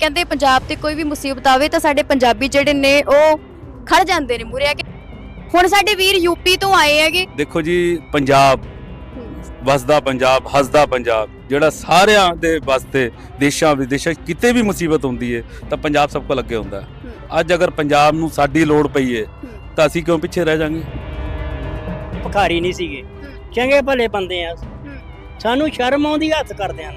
ਕਹਿੰਦੇ ਪੰਜਾਬ ਤੇ ਕੋਈ ਵੀ ਮੁਸੀਬਤ ਆਵੇ ਤਾਂ ਸਾਡੇ ਪੰਜਾਬੀ ਜਿਹੜੇ ਨੇ ਉਹ ਖੜ ਜਾਂਦੇ ਨੇ ਮੂਰੇ ਆ ਕੇ। ਹੁਣ ਸਾਡੇ ਵੀਰ ਯੂਪੀ ਤੋਂ ਆਏ ਹੈਗੇ। ਦੇਖੋ ਜੀ ਪੰਜਾਬ ਵਸਦਾ ਪੰਜਾਬ ਹੱਸਦਾ ਪੰਜਾਬ। ਜਿਹੜਾ ਸਾਰਿਆਂ ਦੇ ਵਾਸਤੇ ਦੇਸ਼ਾਂ ਵਿਦੇਸ਼ਾਂ ਕਿਤੇ ਵੀ ਮੁਸੀਬਤ ਹੁੰਦੀ ਏ ਤਾਂ ਪੰਜਾਬ ਸਭ ਕੋ ਲੱਗੇ ਹੁੰਦਾ। ਅੱਜ ਅਗਰ ਪੰਜਾਬ ਨੂੰ ਸਾਡੀ ਲੋੜ ਪਈ ਏ ਤਾਂ ਅਸੀਂ ਕਿਉਂ ਪਿੱਛੇ ਰਹਿ ਜਾਾਂਗੇ? ਭਿਖਾਰੀ ਨਹੀਂ ਸੀਗੇ। ਚੰਗੇ ਭਲੇ ਬੰਦੇ ਆ ਸਾਨੂੰ ਸ਼ਰਮ ਆਉਂਦੀ ਹੱਥ ਕਰਦੇ ਹਨ।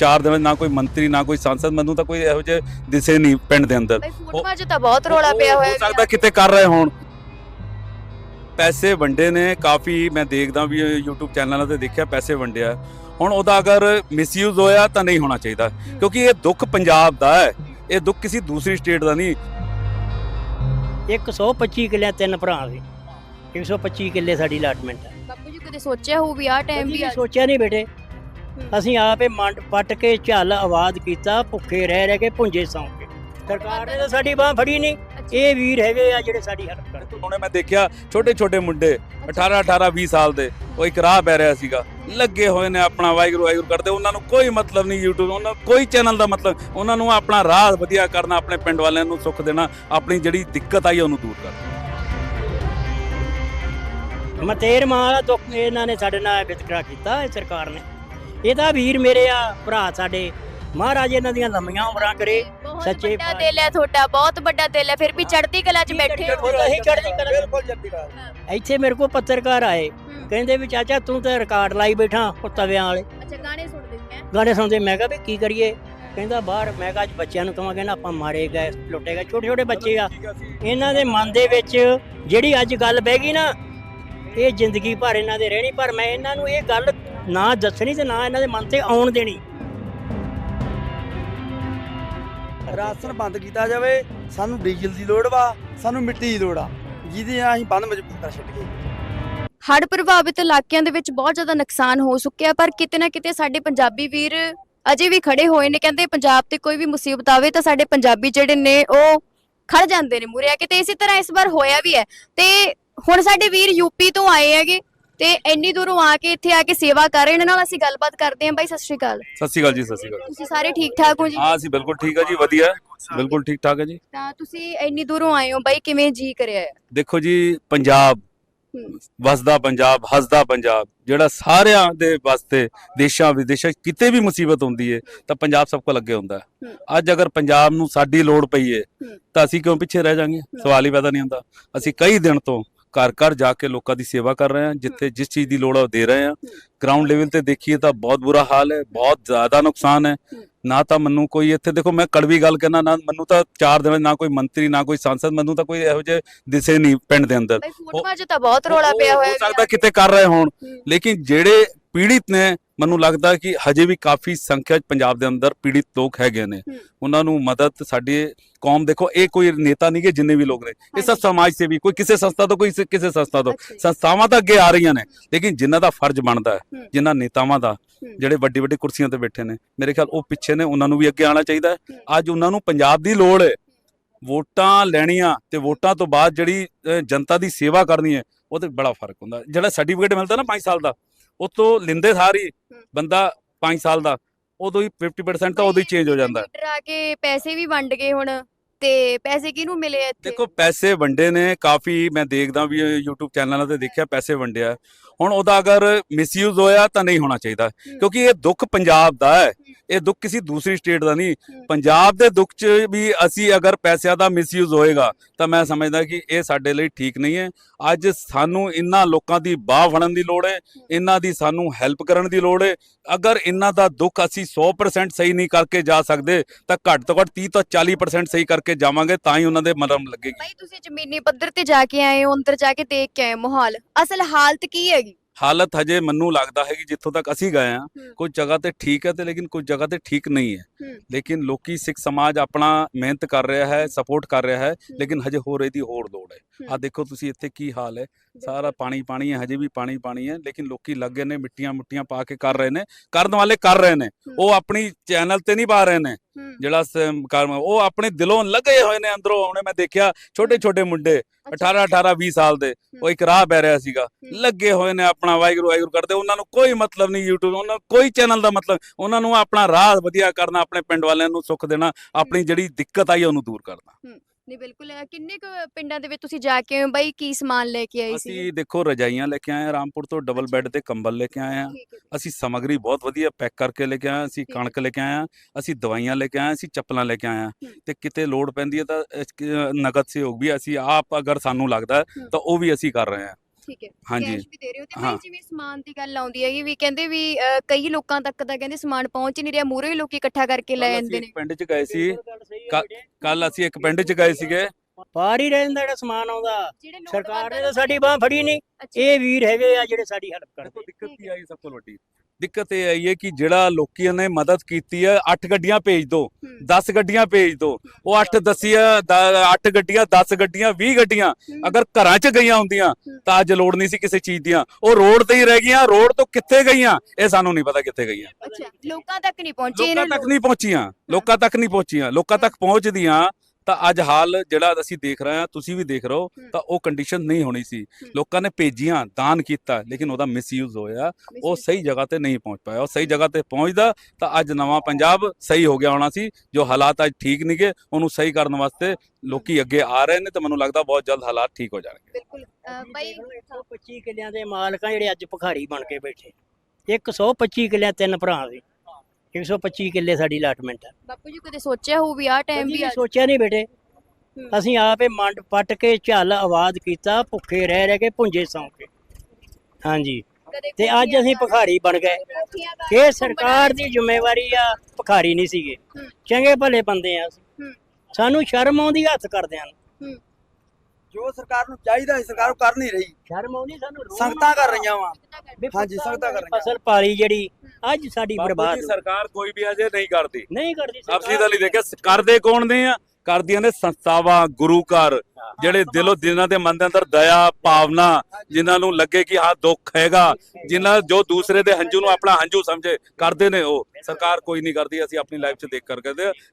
4 ਦਿਨ ਨਾ ਕੋਈ ਮੰਤਰੀ ਨਾ ਕੋਈ ਸੰਸਦ ਮੈਨੂੰ ਤਾਂ ਕੋਈ ਇਹੋ ਜਿਹੇ ਦਿਸੇ ਨਹੀਂ ਪਿੰਡ ਦੇ ਅੰਦਰ। ਬਈ ਫੂਟਮਾ ਚ ਤਾਂ ਬਹੁਤ ਰੋਲਾ ਪਿਆ ਹੋਇਆ ਹੋ ਸਕਦਾ ਕਿਤੇ ਕਰ ਰਹੇ ਹੋਣ। ਪੈਸੇ ਵੰਡੇ ਨੇ ਕਾਫੀ ਮੈਂ ਦੇਖਦਾ ਵੀ YouTube ਚੈਨਲਾਂ ਤੇ ਦੇਖਿਆ ਪੈਸੇ ਵੰਡਿਆ। ਹੁਣ ਉਹਦਾ ਅਗਰ ਮਿਸਯੂਜ਼ ਹੋਇਆ ਤਾਂ ਨਹੀਂ ਹੋਣਾ ਚਾਹੀਦਾ ਕਿਉਂਕਿ ਇਹ ਦੁੱਖ ਪੰਜਾਬ ਦਾ ਹੈ। ਇਹ ਦੁੱਖ ਕਿਸੇ ਦੂਸਰੀ ਸਟੇਟ ਦਾ ਨਹੀਂ। 125 ਕਿੱਲੇ ਤਿੰਨ ਭਰਾ ਸੀ। 125 ਕਿੱਲੇ ਸਾਡੀ ਅਲਾਟਮੈਂਟ ਹੈ। ਬਾਪੂ ਜੀ ਕਦੇ ਸੋਚਿਆ ਹੋਊ ਵੀ ਆਹ ਟਾਈਮ ਵੀ ਆ- ਸੋਚਿਆ ਨਹੀਂ ਬੇਟੇ। ਅਸੀਂ ਆਪੇ ਮੰਡ ਪੱਟ ਕੇ ਝੱਲ ਆਵਾਜ਼ ਕੀਤਾ ਭੁੱਖੇ ਰਹਿ ਰਹਿ ਕੇ ਪੁੰਜੇ ਸੌਂ ਕੇ। ਸਰਕਾਰ ਨੇ ਤਾਂ ਸਾਡੀ ਬਾਹ ਫੜੀ ਨਹੀਂ ਇਹ ਵੀਰ ਹੈਗੇ ਆ ਜਿਹੜੇ ਸਾਡੀ ਹੈਲਪ ਕਰਦੇ। ਹੁਣੇ ਮੈਂ ਦੇਖਿਆ ਛੋਟੇ ਛੋਟੇ ਮੁੰਡੇ 18 18 20 ਸਾਲ ਦੇ ਉਹ ਇੱਕ ਰਾਹ ਪੈ ਰਿਹਾ ਸੀਗਾ। ਲੱਗੇ ਹੋਏ ਨੇ ਆਪਣਾ ਵਾਹਿਗੁਰੂ ਵਾਹਿਗੁਰੂ ਕਰਦੇ ਉਹਨਾਂ ਨੂੰ ਕੋਈ ਮਤਲਬ ਨਹੀਂ YouTube ਉਹਨਾਂ ਨੂੰ ਕੋਈ ਚੈਨਲ ਦਾ ਮਤਲਬ ਉਹਨਾਂ ਨੂੰ ਆਪਣਾ ਰਾਹ ਵਧੀਆ ਕਰਨਾ ਆਪਣੇ ਪਿੰਡ ਵਾਲਿਆਂ ਨੂੰ ਸੁੱਖ ਦੇਣਾ ਆਪਣੀ ਜਿਹੜੀ ਦਿੱਕਤ ਆਈ ਉਹਨੂੰ ਦੂਰ ਕਰਨਾ। ਮਤੇਰ ਮਾਂ ਦੁੱਖ ਇਹਨਾਂ ਨੇ ਸਾਡੇ ਨਾਲ ਵਿਤਕਰਾ ਕੀਤਾ ਇਹ ਸਰਕਾਰ ਨੇ। ਇਹਦਾ ਵੀਰ ਮੇਰੇ ਆ ਭਰਾ ਸਾਡੇ। ਮਹਾਰਾਜ ਇਹਨਾਂ ਦੀਆਂ ਲੰਮੀਆਂ ਉਮਰਾਂ ਕਰੇ। ਬਹੁਤ ਸੱਚੇ ਵੱਡਾ ਦਿਲ ਹੈ ਤੁਹਾਡਾ ਬਹੁਤ ਵੱਡਾ ਦਿਲ ਹੈ ਫਿਰ ਵੀ ਚੜ੍ਹਦੀ ਕਲਾ 'ਚ ਬੈਠੇ ਹੋ। ਅਸੀਂ ਚੜ੍ਹਦੀ ਕਲਾ ਬਿਲਕੁਲ ਇੱਥੇ ਮੇਰੇ ਕੋਲ ਪੱਤਰਕਾਰ ਆਏ। ਕਹਿੰਦੇ ਵੀ ਚਾਚਾ ਤੂੰ ਤਾਂ ਰਿਕਾਰਡ ਲਾਈ ਬੈਠਾ ਉਹ ਤਵਿਆਂ ਵਾਲੇ। ਅੱਛਾ ਗਾਣੇ ਸੁਣਦੇ ਹੈ ਗਾਣੇ ਸੁਣਦੇ ਮੈਂ ਕਿਹਾ ਵੀ ਕੀ ਕਰੀਏ? ਕਹਿੰਦਾ ਬਾਹਰ ਮੈਂ ਕਿਹਾ ਅੱਜ ਬੱਚਿਆਂ ਨੂੰ ਕਹਾਂ ਕਹਿੰਦਾ ਆਪਾਂ ਮਾਰੇ ਗਏ ਲੁੱਟੇ ਗਏ। ਛੋਟੇ ਛੋਟੇ ਬੱਚੇ ਆ। ਇਹਨਾਂ ਦੇ ਮਨ ਦੇ ਵਿੱਚ ਜਿਹੜੀ ਅੱਜ ਗੱਲ ਬਹਿ ਗਈ ਨਾ ਇਹ ਜ਼ਿੰਦਗੀ ਭਰ ਇਹਨਾਂ ਦੇ ਰਹਿਣੀ। ਪਰ ਮੈਂ ਇਹਨਾਂ ਨੂੰ ਇਹ ਗੱਲ ਨਾ ਦੱਸਣੀ ਤੇ ਨਾ ਇਹਨਾਂ ਦੇ ਮਨ ਤੇ ਆਉਣ ਦੇਣੀ। ਰਾਸ਼ਨ ਬੰਦ ਕੀਤਾ ਜਾਵੇ ਸਾਨੂੰ ਡੀਜ਼ਲ ਦੀ ਲੋੜ ਵਾ ਸਾਨੂੰ ਮਿੱਟੀ ਦੀ ਲੋੜ ਆ ਜਿਹਦੇ ਨਾਲ ਅਸੀਂ ਬੰਦ ਮਜ਼ਬੂਤ ਕਰ ਛੱਡੀਏ। ਹੜ੍ਹ ਪ੍ਰਭਾਵਿਤ ਇਲਾਕਿਆਂ ਦੇ ਵਿੱਚ ਬਹੁਤ ਜ਼ਿਆਦਾ ਨੁਕਸਾਨ ਹੋ ਚੁੱਕਿਆ ਪਰ ਕਿਤੇ ਨਾ ਕਿਤੇ ਸਾਡੇ ਪੰਜਾਬੀ ਵੀਰ ਅਜੇ ਵੀ ਖੜੇ ਹੋਏ ਨੇ ਕਹਿੰਦੇ ਪੰਜਾਬ ਤੇ ਕੋਈ ਵੀ ਮੁਸੀਬਤ ਆਵੇ ਤਾਂ ਸਾਡੇ ਪੰਜਾਬੀ ਜਿਹੜੇ ਨੇ ਉਹ ਖੜ ਜਾਂਦੇ ਨੇ ਮੂਰੇ ਆ ਕੇ ਤੇ ਇਸੇ ਤਰ੍ਹਾਂ ਇਸ ਵਾਰ ਹੋਇਆ ਵੀ ਹੈ। ਤੇ ਹੁਣ ਸਾਡੇ ਵੀਰ ਯੂਪੀ ਤੋਂ ਆਏ ਹੈਗੇ ਤੇ ਇੰਨੀ ਦੂਰੋਂ ਆ ਕੇ ਇੱਥੇ ਆ ਕੇ ਸੇਵਾ ਕਰ ਰਹੇ ਨੇ ਨਾਲ ਅਸੀਂ ਗੱਲਬਾਤ ਕਰਦੇ ਹਾਂ। ਬਾਈ ਸਤਿ ਸ਼੍ਰੀ ਅਕਾਲ। ਸਤਿ ਸ਼੍ਰੀ ਅਕਾਲ ਜੀ ਸਤਿ ਸ਼੍ਰੀ ਅਕਾਲ। ਤੁਸੀਂ ਸਾਰੇ ਠੀਕ ਠਾਕ ਹੋ ਜੀ? ਹਾਂ ਅਸੀਂ ਬਿਲਕੁਲ ਠੀਕ ਆ ਜੀ ਵਧੀਆ। ਬਿਲਕੁਲ ਠੀਕ ਠਾਕ ਹੈ ਜੀ। ਤਾਂ ਤੁਸੀਂ ਇੰਨੀ ਦੂਰੋਂ ਆਏ ਹੋ ਬਾਈ ਕਿਵੇਂ ਜੀ ਕਰਿਆ ਹੈ? ਦੇਖੋ ਜੀ ਪੰਜਾਬ। ਵਸਦਾ ਪੰਜਾਬ ਹੱਸਦਾ ਪੰਜਾਬ ਜਿਹੜਾ ਸਾਰਿਆਂ ਦੇ ਵਾਸਤੇ ਦੇਸ਼ਾਂ ਵਿਦੇਸ਼ਾਂ ਕਿਤੇ ਵੀ ਮੁਸੀਬਤ ਹੁੰਦੀ ਹੈ ਤਾਂ ਪੰਜਾਬ ਸਭ ਕੋਲ ਅੱਗੇ ਹੁੰਦਾ। ਅੱਜ ਅਗਰ ਪੰਜਾਬ ਨੂੰ ਸਾਡੀ ਲੋੜ ਪਈ ਹੂੰ। ਤਾਂ ਅਸੀਂ ਕਿਉਂ ਪਿੱਛੇ ਰਹਿ ਜਾਾਂਗੇ? ਸਵਾਲ ਹੀ ਪੈਦਾ ਨਹੀਂ ਹੁੰਦਾ। ਅਸੀਂ ਕਈ ਦਿਨ ਤੋਂ ਘਰ ਘਰ ਜਾ ਕੇ ਲੋਕਾਂ ਦੀ ਸੇਵਾ ਕਰ ਰਹੇ ਹਾਂ ਜਿੱਥੇ ਜਿਸ ਚੀਜ਼ ਦੀ ਲੋੜ ਹੈ ਉਹ ਦੇ ਰਹੇ ਹਾਂ। ਗਰਾਊਂਡ ਲੈਵਲ ਤੇ ਦੇਖੀਏ ਤਾਂ ਬਹੁਤ ਬੁਰਾ ਹਾਲ ਹੈ ਬਹੁਤ ਜ਼ਿਆਦਾ ਨੁਕਸਾਨ ਹੈ। ਨਾ ਤਾਂ ਮੈਨੂੰ ਕੋਈ ਇੱਥੇ ਦੇਖੋ ਮੈਂ ਕੜਵੀ ਗੱਲ ਕਹਿਣਾ ਨਾ ਮੈਨੂੰ ਤਾਂ ਚਾਰ ਦਿਨ ਨਾ ਕੋਈ ਮੰਤਰੀ ਨਾ ਕੋਈ ਸੰਸਦ ਮੈਨੂੰ ਤਾਂ ਕੋਈ ਇਹੋ ਜਿਹੇ ਦਿਸੇ ਨਹੀਂ ਪਿੰਡ ਦੇ ਅੰਦਰ। ਫੋਟੋਆਂ 'ਚ ਤਾਂ ਬਹੁਤ ਰੋਲਾ ਪਿਆ ਹੋ ਹੋਇਆ ਸਕਦਾ ਕਿਤੇ ਕਰ ਰਹੇ ਹੋਣ ਹੂੰ। ਲੇਕਿਨ ਜਿਹੜੇ ਪੀੜਿਤ ਨੇ ਮੈਨੂੰ ਲੱਗਦਾ ਕਿ ਹਜੇ ਵੀ ਕਾਫੀ ਸੰਖਿਆ 'ਚ ਪੰਜਾਬ ਦੇ ਅੰਦਰ ਪੀੜਿਤ ਲੋਕ ਹੈਗੇ ਨੇ। ਉਹਨਾਂ ਨੂੰ ਮਦਦ ਸਾਡੀ ਕੌਮ ਦੇਖੋ ਇਹ ਕੋਈ ਨੇਤਾ ਨਹੀਂ ਕਿ ਜਿੰਨੇ ਵੀ ਲੋਕ ਨੇ ਇਹ ਸਭ। ਸਮਾਜ ਸੇਵੀ ਕੋਈ ਕਿਸੇ ਸੰਸਥਾ ਤੋਂ ਕੋਈ ਕਿਸੇ ਸੰਸਥਾ ਤੋਂ। ਸੰਸਥਾਵਾਂ ਤਾਂ ਅੱਗੇ ਆ ਰਹੀਆਂ ਨੇ ਲੇਕਿਨ ਜਿਨ੍ਹਾਂ ਦਾ ਫਰਜ਼ ਬਣਦਾ ਹੈ। ਜਿਨ੍ਹਾਂ ਨੇਤਾਵਾਂ ਦਾ। ਜਿਹੜੇ ਵੱਡੀ ਵੱਡੀ ਕੁਰਸੀਆਂ ਤੇ ਬੈਠੇ ਨੇ ਮੇਰੇ ਖਿਆਲ ਉਹ ਪਿੱਛੇ ਨੇ ਉਹਨਾਂ ਨੂੰ ਵੀ ਅੱਗੇ ਆਉਣਾ ਚਾਹੀਦਾ ਹੈ। ਅੱਜ ਉਹਨਾਂ ਨੂੰ ਪੰਜਾਬ ਦੀ ਲੋੜ ਹੈ ਵੋਟਾਂ ਲੈਣੀਆਂ ਤੇ ਵੋਟਾਂ ਤੋਂ ਬਾਅਦ ਜਿਹੜੀ ਜਨਤਾ ਦੀ ਸੇਵਾ ਕਰਨੀ ਹੈ ਉਹ ਤੇ ਬੜਾ ਫ਼ਰਕ ਹੁੰਦਾ ਜਿਹੜਾ ਸਰਟੀਫਿਕੇਟ ਮਿਲਦਾ ਨਾ 5 ਸਾਲ ਦਾ ਉਹ ਤੋਂ ਲਿੰਦੇ ਸਾਰੀ ਬੰਦਾ 5 ਸਾਲ ਦਾ ਉਦੋਂ ਹੀ 50% ਤਾਂ ਉਦੋਂ ਹੀ ਚੇਂਜ ਹੋ ਜਾਂਦਾ ਹੈ। ਲੀਡਰ ਆ ਕੇ ਪੈਸੇ ਵੀ ਵੰਡ ਗਏ ਹੁਣ ਤੇ ਪੈਸੇ ਕਿਹਨੂੰ ਮਿਲੇ ਆ ਇੱਥੇ? ਦੇਖੋ ਪੈਸੇ ਵੰਡੇ ਨੇ ਕਾਫੀ ਮੈਂ ਦੇਖਦਾ ਵੀ YouTube ਚੈਨਲਾਂ ਤੇ ਦੇਖਿਆ ਪੈਸੇ ਵੰਡਿਆ। ਹੁਣ ਉਹਦਾ ਅਗਰ ਮਿਸਯੂਜ਼ ਹੋਇਆ ਤਾਂ ਨਹੀਂ ਹੋਣਾ ਚਾਹੀਦਾ ਕਿਉਂਕਿ ਇਹ ਦੁੱਖ ਪੰਜਾਬ ਦਾ ਹੈ। ਇਹ ਦੁੱਖ ਕਿਸੇ ਦੂਸਰੀ ਸਟੇਟ ਦਾ ਨਹੀਂ। ਪੰਜਾਬ ਦੇ ਦੁੱਖ 'ਚ ਵੀ ਅਸੀਂ ਅਗਰ ਪੈਸਿਆਂ ਦਾ ਮਿਸਯੂਜ਼ ਹੋਏਗਾ ਤਾਂ ਮੈਂ ਸਮਝਦਾ ਕਿ ਇਹ ਸਾਡੇ ਲਈ ਠੀਕ ਨਹੀਂ ਹੈ। ਅੱਜ ਸਾਨੂੰ ਇਹਨਾਂ ਲੋਕਾਂ ਦੀ ਬਾਹ ਫੜਨ ਦੀ ਲੋੜ ਹੈ ਇਹਨਾਂ ਦੀ ਸਾਨੂੰ ਹੈਲਪ ਕਰਨ ਦੀ ਲੋੜ ਹੈ। ਅਗਰ ਇਹਨਾਂ ਦਾ ਦੁੱਖ ਅਸੀਂ 100% ਸਹੀ ਨਹੀਂ ਕਰਕੇ ਜਾ ਸਕਦੇ ਤਾਂ ਘੱਟ ਤੋਂ ਘੱਟ 30 ਤੋਂ 40% ਸਹੀ ਕਰਕੇ ਜਾਵਾਂਗੇ ਤਾਂ ਹੀ ਉਹਨਾਂ ਦੇ ਮਰਮ ਲੱਗੇਗੀ। ਬਾਈ ਤੁਸੀਂ ਜ਼ਮੀਨੀ ਪੱਧਰ ਤੇ ਜਾ ਕੇ ਆਏ ਹੋ ਅੰਦਰ ਜਾ ਕੇ ਦੇਖ ਕੇ ਆਏ ਹੋ ਮਾਹੌਲ। ਅਸਲ ਹਾਲਤ ਕੀ ਹੈਗੀ? ਹਾਲਤ ਹਜੇ ਮੈਨੂੰ ਲੱਗਦਾ ਹੈ ਕਿ ਜਿੱਥੋਂ ਤੱਕ ਅਸੀਂ ਗਏ ਆ। ਕੁਝ ਜਗ੍ਹਾ ਤੇ ਠੀਕ ਹੈ ਤੇ ਲੇਕਿਨ ਕੁਝ ਜਗ੍ਹਾ ਤੇ ਠੀਕ ਨਹੀਂ ਹੈ। ਲੇਕਿਨ ਲੋਕੀ ਸਿੱਖ ਸਮਾਜ ਆਪਣਾ ਮਿਹਨਤ ਕਰ ਰਿਹਾ ਹੈ ਸਪੋਰਟ ਕਰ ਰਿਹਾ ਹੈ ਲੇਕਿਨ ਹਜੇ ਹੋਰ ਇਹਦੀ ਹੋਰ ਲੋੜ ਹੂੰ। ਆ ਦੇਖੋ ਤੁਸੀਂ ਇੱਥੇ ਕੀ ਹਾਲ ਹੈ। ਸਾਰਾ ਪਾਣੀ ਪਾਣੀ ਹੈ ਹਜੇ ਵੀ ਪਾਣੀ ਪਾਣੀ ਹੈ ਲੇਕਿਨ ਲੋਕੀ ਲੱਗੇ ਨੇ ਮਿੱਟੀਆਂ ਮੁੱਟੀਆਂ ਪਾ ਕੇ ਕਰ ਰਹੇ ਨੇ ਕਰਨ ਵਾਲੇ ਕਰ ਰਹੇ ਨੇ। ਉਹ ਆਪਣੀ ਚੈਨਲ ਤੇ ਨਹੀਂ ਪਾ ਰਹੇ ਨੇ। ਜਿਹੜਾ ਉਹ ਆਪਣੇ ਦਿਲੋਂ ਲੱਗੇ ਹੋਏ ਨੇ ਅੰਦਰੋਂ। ਉਹਨੇ ਮੈਂ ਦੇਖਿਆ ਛੋਟੇ ਛੋਟੇ ਮੁੰਡੇ 18 18 20 ਸਾਲ ਦੇ ਉਹ ਇੱਕ ਰਾਹ ਪੈ ਰਿਹਾ ਸੀਗਾ। ਲੱਗੇ ਹੋਏ ਨੇ ਆਪਣਾ ਵਾਹਿਗੁਰੂ ਵਾਹਿਗੁਰੂ ਕਰਦੇ। ਉਹਨਾਂ ਨੂੰ ਕੋਈ ਮਤਲਬ ਨਹੀਂ YouTube ਉਹਨਾਂ ਨੂੰ ਕੋਈ ਚੈਨਲ ਦਾ ਮਤਲਬ ਉਹਨਾਂ ਨੂੰ ਆਪਣਾ ਰਾਹ ਵਧੀਆ ਕਰਨਾ ਆਪਣੇ ਪਿੰਡ ਵਾਲਿਆਂ ਨੂੰ ਸੁੱਖ ਦੇਣਾ ਆਪਣੀ ਜਿਹੜੀ ਦਿੱਕਤ ਆਈ ਉਹਨੂੰ ਦੂਰ ਕਰਨਾ। ਨਹੀਂ ਬਿਲਕੁਲ ਅਹ ਕਿੰਨੇ ਕੁ ਪਿੰਡਾਂ ਦੇ ਵਿੱਚ ਤੁਸੀਂ ਜਾ ਕੇ ਆਏ ਹੋ? ਬਾਈ ਕੀ ਸਮਾਨ ਲੈ ਕੇ ਆਏ ਸੀ? ਅਸੀਂ ਦੇਖੋ ਰਜਾਈਆਂ ਲੈ ਕੇ ਆਏ ਹਾਂ ਰਾਮਪੁਰ ਤੋਂ ਡਬਲ ਬੈੱਡ ਤੇ ਕੰਬਲ ਲੈ ਕੇ ਆਏ ਹਾਂ। ਠੀਕ ਹੈ ਅਸੀਂ ਸਮੱਗਰੀ ਬਹੁਤ ਵਧੀਆ ਪੈਕ ਕਰਕੇ ਲੈ ਕੇ ਆਏ ਹਾਂ ਅਸੀਂ ਠੀਕ ਹੈ। ਕਣਕ ਲੈ ਕੇ ਆਏ ਹਾਂ ਅਸੀਂ ਦਵਾਈਆਂ ਲੈ ਕੇ ਆਏ ਹਾਂ ਅਸੀਂ ਚੱਪਲਾਂ ਲੈ ਕੇ ਆਏ ਹਾਂ। ਹੂੰ। ਤੇ ਕਿਤੇ ਲੋੜ ਪੈਂਦੀ ਹੈ ਤਾਂ ਕ- ਨਗਦ ਸਹਿਯੋਗ ਵੀ ਅਸੀਂ ਆਪ ਅਗਰ ਸਾਨੂੰ ਲੱਗਦਾ ਹੈ ਹੂੰ। ਤਾਂ ਉਹ ਵੀ ਅਸੀਂ ਕਰ ਰਹੇ ਹਾਂ। ਠੀਕ ਹੈ ਹਾਂਜੀ। ਕੈਸ਼ ਵੀ ਦੇ ਰਹੇ ਹੋ ਤੇ ਹਾਂ। ਬਾਈ ਜਿਵੇਂ ਸਮਾਨ ਦੀ ਗੱਲ ਆਉਂਦੀ ਹੈਗੀ ਵੀ ਕਹਿੰਦੇ ਵੀ ਕਈ ਲੋਕਾਂ ਤੱਕ ਤਾਂ ਕਹਿੰਦੇ ਸਮਾਨ ਪਹੁੰਚ ਹੀ ਨਹੀਂ ਰਿਹਾ ਮੂਹਰੇ ਹੀ ਲੋਕੀ ਇਕੱਠਾ ਕਰਕੇ ਲੈ ਕੱਲ੍ਹ ਜਾਂਦੇ ਅਸੀਂ ਨੇ। ਇੱਕ ਪਿੰਡ 'ਚ ਗਏ ਸੀ। ਕੱਲ ਅਸੀਂ ਇੱਕ ਪਿੰਡ 'ਚ ਗਏ ਸੀਗੇ। ਪਾਰ ਹੀ ਰਹਿੰਦਾ ਜਿਹੜਾ ਸਮਾਨ ਆਉਂਦਾ। ਜਿਹੜੇ ਸਰਕਾਰ ਨੇ ਤਾਂ ਸਾਡੀ ਬਾਹ ਫੜੀ ਨਹੀਂ। ਅੱਛਾ, ਇਹ ਵੀਰ ਹੈਗੇ ਆ ਜਿਹੜੇ ਸਾਡੀ ਹੈਲਪ ਦੇਖੋ ਕਰਦੇ। ਦਿੱਕਤ ਕੀ ਆਈ ਸਭ ਤੋਂ ਵੱਡੀ? ਦਿੱਕਤ ਇਹ ਆਈ ਹੈ ਕਿ ਜਿਹੜਾ ਲੋਕੀਆਂ ਨੇ ਮਦਦ ਕੀਤੀ ਹੈ 8 ਗੱਡੀਆਂ ਭੇਜ ਹੂੰ, 10 ਗੱਡੀਆਂ ਭੇਜ ਦਿਓ ਉਹ 8 ਦਸੀਆਂ 8 ਗੱਡੀਆਂ 10 ਗੱਡੀਆਂ 20 ਗੱਡੀਆਂ ਅਗਰ ਘਰਾਂ 'ਚ ਗਈਆਂ ਹੁੰਦੀਆਂ। ਤਾਂ ਅੱਜ ਲੋੜ ਨਹੀਂ ਸੀ ਕਿਸੇ ਚੀਜ਼ ਦੀਆਂ। ਉਹ ਰੋਡ ਤੇ ਹੀ ਰਹਿ ਗਈਆਂ ਰੋਡ ਤੋਂ ਕਿੱਥੇ ਗਈਆਂ ਇਹ ਸਾਨੂੰ ਨਹੀਂ ਪਤਾ ਕਿੱਥੇ ਗਈਆਂ। ਅੱਛਾ ਲੋਕਾਂ ਤੱਕ ਨਹੀਂ ਪਹੁੰਚੇ ਲੋਕਾਂ ਤੱਕ ਨਹੀਂ ਪਹੁੰਚੀਆਂ ਲੋਕਾਂ ਤੱਕ ਨਹੀਂ ਪਹੁੰਚੀਆਂ ਲੋਕਾਂ ਤੱਕ ਪਹੁੰਚਦੀਆਂ ਤਾਂ ਅੱਜ ਹਾਲ ਜਿਹੜਾ ਅਸੀਂ ਦੇਖ ਰਹੇ ਹਾਂ ਤੁਸੀਂ ਵੀ ਦੇਖ ਰਹੇ ਹੋ। ਤਾਂ ਉਹ ਕੰਡੀਸ਼ਨ ਨਹੀਂ ਹੋਣੀ ਸੀ। ਲੋਕਾਂ ਨੇ ਭੇਜੀਆਂ ਦਾਨ ਕੀਤਾ ਲੇਕਿਨ ਉਹਦਾ ਮਿਸਯੂਜ਼ ਹੋਇਆ। ਉਹ ਸਹੀ ਜਗ੍ਹਾ ਤੇ ਨਹੀਂ ਪਹੁੰਚ ਪਾਇਆ। ਉਹ ਸਹੀ ਜਗ੍ਹਾ ਤੇ ਪਹੁੰਚਦਾ ਤਾਂ ਅੱਜ ਨਵਾਂ ਪੰਜਾਬ ਸਹੀ ਹੋ ਗਿਆ ਹੋਣਾ ਸੀ ਜੋ ਹਾਲਾਤ ਅੱਜ ਠੀਕ ਨਹੀਂਗੇ ਉਹਨੂੰ ਸਹੀ ਕਰਨ ਵਾਸਤੇ ਲੋਕੀ ਅੱਗੇ ਆ ਰਹੇ ਨੇ ਤੇ ਮੈਨੂੰ ਲੱਗਦਾ ਬਹੁਤ ਜਲਦ ਹਾਲਾਤ ਠੀਕ ਹੋ ਜਾਣਗੇ। ਬਿਲਕੁਲ ਬਾਈ 125 ਕਿੱਲਿਆਂ ਦੇ ਮਾਲਕ ਜਿਹੜੇ ਅੱਜ ਭਿਖਾਰੀ ਬਣ ਕੇ ਬੈਠੇ। 125 ਕਿੱਲਿਆਂ ਤਿੰਨ ਭਰਾ ਸੀ। 125 ਕਿੱਲੇ ਸਾਡੀ ਅਲਾਟਮੈਂਟ ਹੈ ਬਾਪੂ ਜੀ ਕਦੇ ਸੋਚਿਆ ਹੋਊ ਵੀ ਆਹ ਟਾਈਮ ਵੀ ਵੀ ਆ ਸੋਚਿਆ ਨਹੀਂ ਬੇਟੇ। ਹੂੰ। ਅਸੀਂ ਆਪੇ ਮੰਡ ਪੱਟ ਕੇ ਝੱਲ ਆਵਾਜ਼ ਕੀਤਾ ਭੁੱਖੇ ਰਹਿ ਰਹਿ ਕੇ ਪੁੰਜੇ ਸੌਂ ਕੇ। ਹਾਂਜੀ। ਕਦੇ ਤੇ ਅੱਜ ਅਸੀਂ ਭਿਖਾਰੀ ਬਣ ਗਏ। ਕੋਠੀਆਂ ਇਹ ਸਰਕਾਰ ਦੀ ਜ਼ਿੰਮੇਵਾਰੀ ਆ ਭਿਖਾਰੀ ਨਹੀਂ ਸੀਗੇ। ਹੂੰ। ਚੰਗੇ ਭਲੇ ਬੰਦੇ ਆ ਅਸੀਂ। ਹੂੰ। ਸਾਨੂੰ ਸ਼ਰਮ ਆਉਂਦੀ ਹੱਥ ਕਰਦਿਆਂ ਨੂੰ ਜੋ ਸਰਕਾਰ ਨੂੰ ਚਾਹੀਦਾ ਹੈ ਸਰਕਾਰ ਉਹ ਕਰ ਨਹੀਂ ਰਹੀ। ਸ਼ਰਮ ਆਉਂਦੀ ਸਾਨੂੰ ਸੰਗਤਾਂ ਕਰ ਰਹੀਆਂ ਵਾ। ਹਾਂਜੀ, ਸੰਗਤਾਂ ਕਰ ਰਹੀਆਂ। ਫਸਲ ਪਾਲੀ ਜਿਹੜੀ ਅੱਜ ਸਾਡੀ ਬਾਪੂ ਬਰਬਾਦ ਜੀ ਸਰਕਾਰ ਕੋਈ ਵੀ ਅਜੇ ਨਹੀਂ ਕਰਦੀ। ਨਹੀਂ ਕਰਦੀ ਆਪਸੀ ਦਾ ਲਈ ਦੇਖਿਆ ਕਰਦੇ ਕੌਣ ਨੇ ਆ? ਕਰਦੀਆਂ ਨੇ ਸੰਸਥਾਵਾਂ ਗੁਰੂ ਘਰ ਜਿਹੜੇ ਦਿਲੋਂ ਜਿਨ੍ਹਾਂ ਦੇ ਮਨ ਦੇ ਅੰਦਰ ਦਇਆ ਭਾਵਨਾ ਜਿਨ੍ਹਾਂ ਨੂੰ ਲੱਗੇ ਕਿ ਹਾਂ ਦੁੱਖ ਹੈਗਾ ਜਿਨ੍ਹਾਂ ਜੋ ਦੂਸਰੇ ਦੇ ਹੰਝੂ ਨੂੰ ਆਪਣਾ ਹੰਝੂ ਸਮਝੇ ਕਰਦੇ ਨੇ ਉਹ। ਸਰਕਾਰ ਕੋਈ ਨਹੀਂ ਕਰਦੀ ਅਸੀਂ ਆਪਣੀ ਲਾਈਫ 'ਚ ਦੇਖ ਕਰ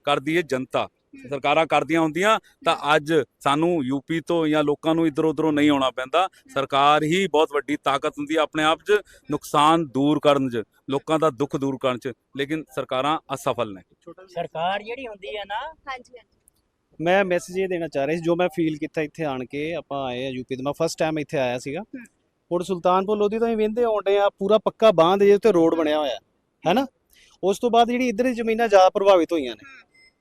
ਕਰਦੀ ਹੈ ਜਨਤਾ। ਸਰਕਾਰਾਂ ਕਰਦੀਆਂ ਹੁੰਦੀਆਂ ਤਾਂ ਅੱਜ ਸਾਨੂੰ ਯੂਪੀ ਤੋਂ ਜਾਂ ਲੋਕਾਂ ਨੂੰ ਇਧਰ ਉਧਰੋਂ ਨਹੀਂ ਆਉਣਾ ਪੈਂਦਾ। ਸਰਕਾਰ ਹੀ ਬਹੁਤ ਵੱਡੀ ਤਾਕਤ ਹੁੰਦੀ ਆਪਣੇ ਆਪ 'ਚ ਨੁਕਸਾਨ ਦੂਰ ਕਰਨ 'ਚ ਲੋਕਾਂ ਦਾ ਦੁੱਖ ਦੂਰ ਕਰਨ 'ਚ ਲੇਕਿਨ ਸਰਕਾਰਾਂ ਅਸਫਲ ਨੇ। ਸਰਕਾਰ ਜਿਹੜੀ ਹੁੰਦੀ ਹੈ ਨਾ ਹਾਂਜੀ ਹਾਂਜੀ। ਮੈਂ ਮੈਸੇਜ ਇਹ ਦੇਣਾ ਚਾਹ ਰਿਹਾ ਸੀ ਜੋ ਮੈਂ ਫੀਲ ਕੀਤਾ ਇੱਥੇ ਆਣ ਕੇ ਆਪਾਂ ਆਏ ਆ ਯੂਪੀ ਤੋਂ ਮੈਂ ਫਸਟ ਟਾਈਮ ਇੱਥੇ ਆਇਆ ਸੀਗਾ। ਹੁਣ ਸੁਲਤਾਨਪੁਰ ਲੋਧੀ ਤੋਂ ਹੀ ਵਿੰਦੇ ਆਉਂਦੇ ਆ ਪੂਰਾ ਪੱਕਾ ਬਾਂਧ ਜੇ ਉੱਤੇ ਰੋਡ ਬਣਿਆ ਹੋਇਆ ਹੈ ਨਾ? ਉਸ ਤੋਂ ਬਾਅਦ ਜਿਹੜੀ ਇੱਧਰ ਦੀ ਜ਼ਮੀਨਾਂ ਜ਼ਿਆਦਾ ਪ੍ਰਭਾਵਿਤ ਹੋਈਆਂ ਨੇ।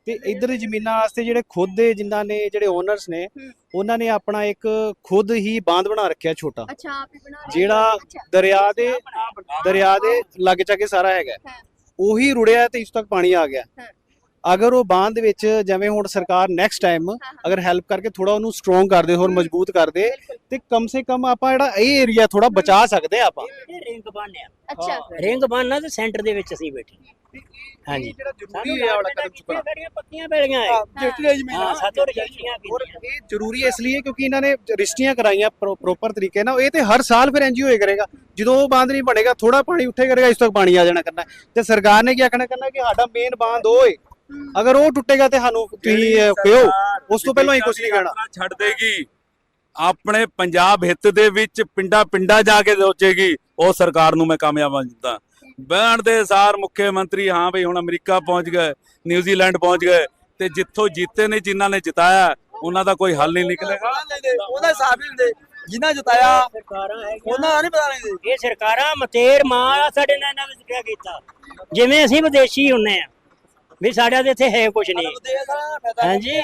ਤੇ ਇੱਧਰ ਦੀ ਜ਼ਮੀਨਾਂ ਵਾਸਤੇ ਜਿਹੜੇ ਖੁਦ ਦੇ ਜਿਨ੍ਹਾਂ ਨੇ ਜਿਹੜੇ ਓਨਰਸ ਨੇ। ਉਹਨਾਂ ਨੇ ਆਪਣਾ ਇੱਕ ਖੁਦ ਹੀ ਬਾਂਧ ਬਣਾ ਰੱਖਿਆ ਛੋਟਾ ਅੱਛਾ ਆਪ ਹੀ ਬਣਾ ਰਹੇ ਹੋ। ਜਿਹੜਾ ਦਰਿਆ ਦੇ ਦਰਿਆ ਦੇ ਲੱਗ ਚੱਕੇ ਸਾਰਾ ਹੈਗਾ। ਉਹੀ ਰੁੜਿਆ ਤੇ ਇਸ ਤੱਕ ਪਾਣੀ ਆ ਗਿਆ। ਅਗਰ ਉਹ ਬਾਂਧ ਵਿੱਚ ਜਿਵੇਂ ਹੁਣ ਸਰਕਾਰ ਨੈਕਸਟ ਟਾਈਮ। ਅਗਰ ਹੈਲਪ ਕਰਕੇ ਥੋੜਾ ਉਹਨੂੰ ਸਟਰੋਂਗ ਕਰਦੇ ਹੋਰ ਹਮ। ਮਜ਼ਬੂਤ ਕਰਦੇ ਬਿਲਕੁਲ। ਤੇ ਕਮ ਸੇ ਕਮ ਆਪਾਂ ਜਿਹੜਾ ਇਹ ਏਰੀਆ ਥੋੜਾ ਬਚਾ ਸਕਦੇ ਆ ਆਪਾਂ। ਇਹ ਰਿੰਗ ਬਣਿਆ। ਅੱਛਾ। ਰਿੰਗ ਬਣਨਾ ਤੇ ਸੈਂਟਰ ਦੇ ਵਿੱਚ ਅਸੀਂ ਬੈਠੇ। ਹਾਂਜੀ। ਜਿਹੜਾ ਪੱਕੀਆਂ ਪੈਲੀਆਂ ਹੈ ਰਜਿਸਟਰੀ ਜ਼ਮੀਨ। ਹਾਂ ਆ। ਸਾਤੋਂ ਰਜਿਸਟਰੀਆਂ ਔਰ ਕੀਤੀਆਂ ਇਹ ਜ਼ਰੂਰੀ ਇਸ ਲਈ ਹੈ ਕਿਉਂਕਿ ਇਹਨਾਂ ਨੇ ਰਜਿਸਟਰੀਆਂ ਕਰਾਈਆਂ ਪ੍ਰੋਪਰ ਤਰੀਕੇ ਨਾਲ। ਇਹ ਤੇ ਹਰ ਸਾਲ ਫਿਰ ਐਨਜੀਓ ਹੀ ਕਰੇਗਾ। ਜਦੋਂ ਉਹ ਬਾਂਧ ਨਹੀਂ ਬਣੇਗਾ ਥੋੜਾ ਪਾਣੀ ਉੱਠੇ ਕਰੇਗਾ ਇਸ ਤੱਕ ਪਾਣੀ ਆ ਜਾਣਾ ਕਰਨਾ। ਤੇ ਸਰਕਾਰ ਨੇ ਕੀ ਆਖਣਾ ਕਰਨਾ ਕਿ ਸਾਡਾ ਮੇਨ ਬਾਂਧ ਉਹ ਏ। ਹੂੰ। ਅਗਰ ਉਹ ਟੁੱਟੇਗਾ ਤੇ ਸਾਨੂੰ ਤੁਸੀਂ ਅਹ, ਕਹੋ ਉਸ ਤੋਂ ਪਹਿਲਾਂ ਹੀ ਕੁਝ ਨਹੀਂ ਕਹਿਣਾ। ਛੱਡ ਦੇਗੀ ਆਪਣੇ ਪੰਜਾਬ ਹਿੱਤ ਦੇ ਵਿੱਚ ਪਿੰਡਾ ਪਿੰਡਾ ਜਾ ਕੇ ਸੋਚੇਗੀ ਉਹ ਸਰਕਾਰ ਨੂੰ ਮੈਂ ਕਾਮਯਾਬ ਮੰਨਦਾ ਬਹਿਣ ਦੇ ਸਾਰ ਮੁੱਖ ਮੰਤਰੀ ਹਾਂ ਬਈ ਹੁਣ ਅਮਰੀਕਾ ਪਹੁੰਚ ਗਏ ਨਿਊਜ਼ੀਲੈਂਡ ਪਹੁੰਚ ਗਏ ਤੇ ਜਿੱਥੋਂ ਜਿੱਤੇ ਨੇ ਜਿਨ੍ਹਾਂ ਨੇ ਜਿਤਾਇਆ ਉਹਨਾਂ ਦਾ ਕੋਈ ਹੱਲ ਨਹੀਂ ਨਿਕਲੇਗਾ ਉਹਦਾ ਹਿਸਾਬ ਨਹੀਂ ਦਿੰਦੇ ਜਿਨ੍ਹਾਂ ਜਿਤਾਇਆ ਉਹਨਾਂ ਨਹੀਂ ਪਤਾ ਲੈਂਦੇ ਇਹ ਸਰਕਾਰਾਂ ਮਤੇਰ ਮਾਲ ਸਾਡੇ ਨਾਲ ਇਹਨਾਂ ਵਿੱਚ ਕਿਆ ਕੀਤਾ? ਜਿਵੇਂ ਅਸੀਂ ਵਿਦੇਸ਼ੀ ਹੁੰਨੇ ਆ ਵੀ ਸਾਡਾ ਤੇ ਇੱਥੇ ਹੈ ਕੁਝ ਨਹੀਂ ਹਾਂਜੀ।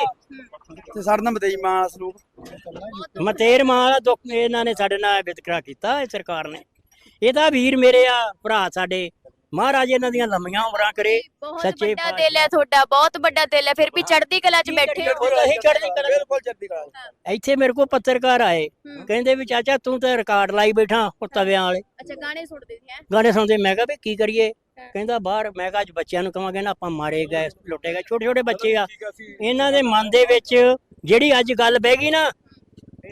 ਤੇ ਸਾਡੇ ਨਾਲ ਮਦਈ ਮਾਂ ਸਲੂਕ। ਮਤੇਰ ਮਾਲ ਦਾ ਦੁੱਖ ਇਹਨਾਂ ਨੇ ਸਾਡੇ ਨਾਲ ਵਿਤਕਰਾ ਕੀਤਾ ਇਹ ਸਰਕਾਰ ਨੇ। ਇਹ ਤਾਂ ਵੀਰ ਮੇਰੇ ਆ ਭਰਾ ਸਾਡੇ। ਮਹਾਰਾਜ ਇਹਨਾਂ ਦੀਆਂ ਲੰਮੀਆਂ ਉਮਰਾਂ ਕਰੇ ਬਹੁਤ ਸੱਚੇ ਵੱਡਾ ਦਿਲ ਹੈ ਤੁਹਾਡਾ ਬਹੁਤ ਵੱਡਾ ਦਿਲ ਹੈ ਫਿਰ ਵੀ ਚੜ੍ਹਦੀ ਕਲਾ 'ਚ ਬੈਠੇ ਹੋ। ਅਸੀਂ ਚੜ੍ਹਦੀ ਕਲਾ ਬਿਲਕੁਲ ਚੜ੍ਹਦੀ ਕਲਾ ਇੱਥੇ ਮੇਰੇ ਕੋਲ ਪੱਤਰਕਾਰ ਆਏ। ਕਹਿੰਦੇ ਵੀ ਚਾਚਾ ਤੂੰ ਤਾਂ ਰਿਕਾਰਡ ਲਾਈ ਬੈਠਾ ਉਹ ਤਵਿਆਂ ਵਾਲੇ। ਅੱਛਾ ਗਾਣੇ ਸੁਣਦੇ ਸੀ ਹੈ? ਗਾਣੇ ਸੁਣਦੇ। ਮੈਂ ਕਿਹਾ ਵੀ ਕੀ ਕਰੀਏ? ਕਹਿੰਦਾ ਬਾਹਰ ਮੈਂ ਕਿਹਾ ਅੱਜ ਬੱਚਿਆਂ ਨੂੰ ਕਹਾਂਗੇ ਨਾ ਆਪਾਂ ਮਾਰੇ ਗਏ ਲੁੱਟੇ ਗਏ। ਛੋਟੇ ਛੋਟੇ ਬੱਚੇ ਆ। ਇਹਨਾਂ ਦੇ ਮਨ ਦੇ ਵਿੱਚ ਜਿਹੜੀ ਅੱਜ ਗੱਲ ਬਹਿ ਗਈ ਨਾ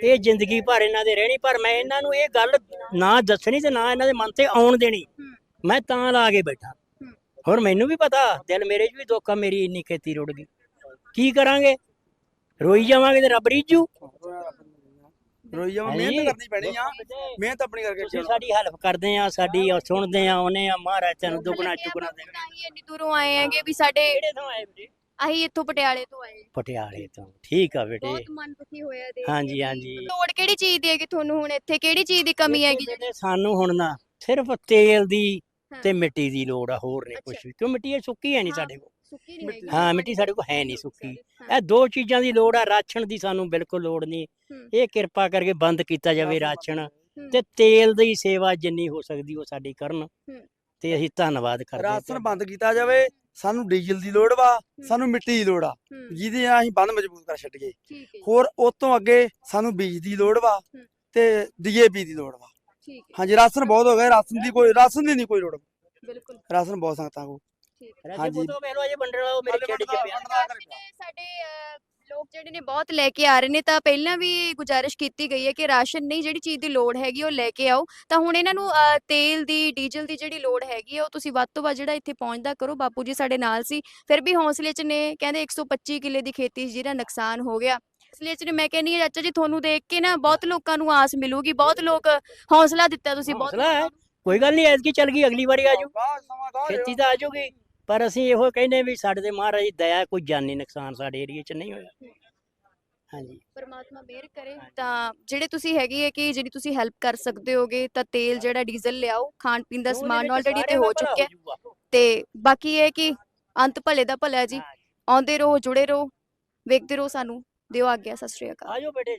ਇਹ ਜ਼ਿੰਦਗੀ ਭਰ ਇਹਨਾਂ ਦੇ ਰਹਿਣੀ। ਪਰ ਮੈਂ ਇਹਨਾਂ ਨੂੰ ਇਹ ਗੱਲ ਨਾ ਦੱਸਣੀ ਤੇ ਨਾ ਇਹਨਾਂ ਦੇ ਮਨ ਤੇ ਆਉਣ ਦੇਣੀ। ਮੈਂ ਤਾਂ ਲਾ ਕੇ ਬੈਠਾ। ਹੋਰ ਮੈਨੂੰ ਵੀ ਪਤਾ ਦਿਲ ਮੇਰੇ 'ਚ ਵੀ ਦੁੱਖ ਆ ਮੇਰੀ ਇੰਨੀ ਖੇਤੀ ਰੁੜ ਗਈ। ਕੀ ਕਰਾਂਗੇ? ਰੋਈ ਜਾਵਾਂਗੇ ਤੇ ਰੱਬ ਰੀਜੂ ਰੋਈ ਜਾਵਾਂ। ਮਿਹਨਤ ਕਰਨੀ ਪੈਣੀ ਆ। ਮਿਹਨਤ ਆਪਣੀ ਕਰਕੇ ਤੁਸੀਂ ਚੱਲੋ। ਸਾਡੀ ਹੈਲਪ ਕਰਦੇ ਆ ਸਾਡੀ ਸੁਣਦੇ ਆ ਉਹਨੇ ਆ ਮਹਾਰਾਜ ਤੈਨੂੰ ਦੁੱਗਣਾ ਚੁਗਣਾ ਹੀ ਇੰਨੀ ਦੂਰੋਂ ਆਏ ਹੈਗੇ ਵੀ ਸਾਡੇ ਕਿਹੜੇ ਤੋਂ ਆਏ ਬੇਟੇ ਆਹੀ ਇੱਥੋਂ ਪਟਿਆਲੇ ਤੋਂ ਆਏ। ਪਟਿਆਲੇ ਤੋਂ। ਠੀਕ ਆ ਬੇਟੇ। ਬਹੁਤ ਮਨ ਦੁਖੀ ਹੋਇਆ ਦੇਖ ਹਾਂਜੀ, ਕੇ। ਹਾਂਜੀ। ਲੋੜ ਕਿਹੜੀ ਚੀਜ਼ ਦੀ ਹੈਗੀ ਤੁਹਾਨੂੰ ਹੁਣ ਇੱਥੇ? ਕਿਹੜੀ ਚੀਜ਼ ਦੀ ਕਮੀ ਹੈਗੀ? ਸਾਨੂੰ ਹੁਣ ਨਾ ਸਿਰਫ ਤੇਲ ਦੀ ਹਾਂ। ਤੇ ਮਿੱਟੀ ਦੀ ਲੋੜ ਆ ਹੋਰ ਨਹੀਂ ਕੁਝ। ਵੀ ਕਿਉਂ ਮਿੱਟੀ ਇਹ ਸੁੱਕੀ ਹੈ ਨਹੀਂ। ਸਾਡੇ ਕੋਲ? ਸੁੱਕੀ ਨਹੀਂ ਹੈਗੀ। ਹਾਂ ਮਿੱਟੀ ਸਾਡੇ ਕੋਲ ਹੈ ਨਹੀਂ ਸੁੱਕੀ। ਇਹ ਦੋ ਚੀਜ਼ਾਂ ਦੀ ਲੋੜ ਆ ਰਾਸ਼ਨ ਦੀ ਸਾਨੂੰ ਬਿਲਕੁਲ ਲੋੜ ਨਹੀਂ। ਇਹ ਕਿਰਪਾ ਕਰਕੇ ਬੰਦ ਕੀਤਾ ਜਾਵੇ ਰਾਸ਼ਨ। ਤੇ ਤੇਲ ਦੀ ਸੇਵਾ ਜਿੰਨੀ ਹੋ ਸਕਦੀ ਉਹ ਸਾਡੀ ਕਰਨ ਤੇ ਅਸੀਂ ਧੰਨਵਾਦ ਕਰਦੇ ਹਾਂ ਰਾਸ਼ਨ ਬੰਦ ਕੀਤਾ ਜਾਵੇ ਸਾਨੂੰ ਡੀਜ਼ਲ ਦੀ ਲੋੜ ਵਾ ਸਾਨੂੰ ਮਿੱਟੀ ਦੀ ਲੋੜ ਆ ਜਿਹਦੇ ਨਾਲ ਅਸੀਂ ਬੰਦ ਮਜ਼ਬੂਤ ਕਰ ਹੈ ਜੀ, ਹੋਰ ਉਸ ਤੋਂ ਅੱਗੇ ਸਾਨੂੰ ਬੀਜ ਦੀ ਲੋੜ ਵਾ। ਤੇ ਡੀਏਪੀ ਦੀ ਲੋੜ ਵਾ। ਠੀਕ ਹਾਂਜੀ ਰਾਸ਼ਨ ਬਹੁਤ ਹੋ ਗਿਆ ਰਾਸ਼ਨ ਦੀ ਕੋਈ ਰਾਸ਼ਨ ਦੀ ਨਹੀਂ ਕੋਈ ਲੋੜ। ਬਿਲਕੁਲ। ਰਾਸ਼ਨ ਬਹੁਤ ਸੰਗਤਾਂ ਕੋ ਠੀਕ ਹੈ। ਰਾਜੇ ਹਾਂਜੀ। ਵੇਖ ਲਓ ਅਜੇ ਵੰਡਣ ਵਾਲਾ ਉਹ ਮੇਰੇ ਖੇਡ ਚ ਪਿਆ। ਸਾਡੇ ਲੋਕ ਜਿਹੜੇ ਨੇ ਬਹੁਤ ਲੈ ਕੇ ਆ ਰਹੇ ਨੇ ਤਾਂ ਪਹਿਲਾਂ ਵੀ ਗੁਜ਼ਾਰਿਸ਼ ਕੀਤੀ ਗਈ ਹੈ ਕਿ ਰਾਸ਼ਨ ਨਹੀਂ ਜਿਹੜੀ ਚੀਜ਼ ਦੀ ਲੋੜ ਹੈਗੀ ਉਹ ਲੈ ਕੇ ਆਓ। ਤਾਂ ਹੁਣ ਇਹਨਾਂ ਨੂੰ ਤੇਲ ਦੀ ਡੀਜ਼ਲ ਦੀ ਜਿਹੜੀ ਲੋੜ ਹੈਗੀ ਹੈ ਉਹ ਤੁਸੀਂ ਵੱਧ ਤੋਂ ਵੱਧ ਜਿਹੜਾ ਇੱਥੇ ਪਹੁੰਚਦਾ ਕਰੋ। ਬਾਪੂ ਜੀ ਸਾਡੇ ਨਾਲ ਸੀ। ਫਿਰ ਵੀ ਹੌਸਲੇ 'ਚ ਨੇ ਕਹਿੰਦੇ 125 ਕਿੱਲੇ ਦੀ ਖੇਤੀ ਜਿਹੜਾ ਨੁਕਸਾਨ ਹੋ ਗਿਆ। ਇਸ ਲਈ ਨੇ ਮੈਂ ਕਹਿੰਨੀ ਹਾਂ ਚਾਚਾ ਜੀ ਤੁਹਾਨੂੰ ਦੇਖ ਕੇ ਨਾ ਬਹੁਤ ਲੋਕਾਂ ਨੂੰ ਆਸ ਮਿਲੂਗੀ ਬਹੁਤ ਲੋਕ ਹੌਸਲਾ ਦਿੱਤਾ ਤੁਸੀਂ ਬਹੁਤ ਹੌਸਲਾ ਹੈ। ਕੋਈ ਗੱਲ ਨਹੀਂ ਐਤਕੀ ਚੱਲ ਗਈ ਅਗਲੀ ਵਾਰੀ ਆਜੂ ਖੇਤੀ ਖੇਤੀ ਤਾਂ ਆਜੂਗੀ ਪਰ ਅਸੀਂ ਇਹੋ ਕਹਿੰਦੇ ਵੀ ਸਾਡੇ ਤੇ ਮਹਾਰਾਜ ਦੀ ਦਇਆ ਕੋਈ ਜਾਨੀ ਨੁਕਸਾਨ ਸਾਡੇ ਏਰੀਏ 'ਚ ਨਹੀਂ ਹੋਇਆ। ਹਾਂਜੀ। ਪਰਮਾਤਮਾ ਮਿਹਰ ਕਰੇ। ਤਾਂ ਜਿਹੜੇ ਤੁਸੀਂ ਹੈਗੀ ਹੈ ਕਿ ਜਿਹੜੀ ਤੁਸੀਂ ਹੈਲਪ ਕਰ ਸਕਦੇ ਹੋਗੇ ਤਾਂ ਤੇਲ ਜਿਹੜਾ ਡੀਜ਼ਲ ਲਿਆਓ ਖਾਣ ਪੀਣ ਦਾ ਸਮਾਨ ਆਲਰੇਡੀ ਤੇ ਹੋ ਚੁੱਕਿਆ। ਤੇ ਬਾਕੀ ਇਹ ਹੈ ਕਿ ਅੰਤ ਭਲੇ ਦਾ ਭਲਾ ਜੀ। ਆਉਂਦੇ ਰਹੋ ਜੁੜੇ ਰਹੋ ਵੇਖਦੇ ਰਹੋ ਸਾਨੂੰ। ਦਿਓ ਆਗਿਆ ਸਤਿ ਸ਼੍ਰੀ ਅਕਾਲ। ਆਜੋ ਬੇਟੇ।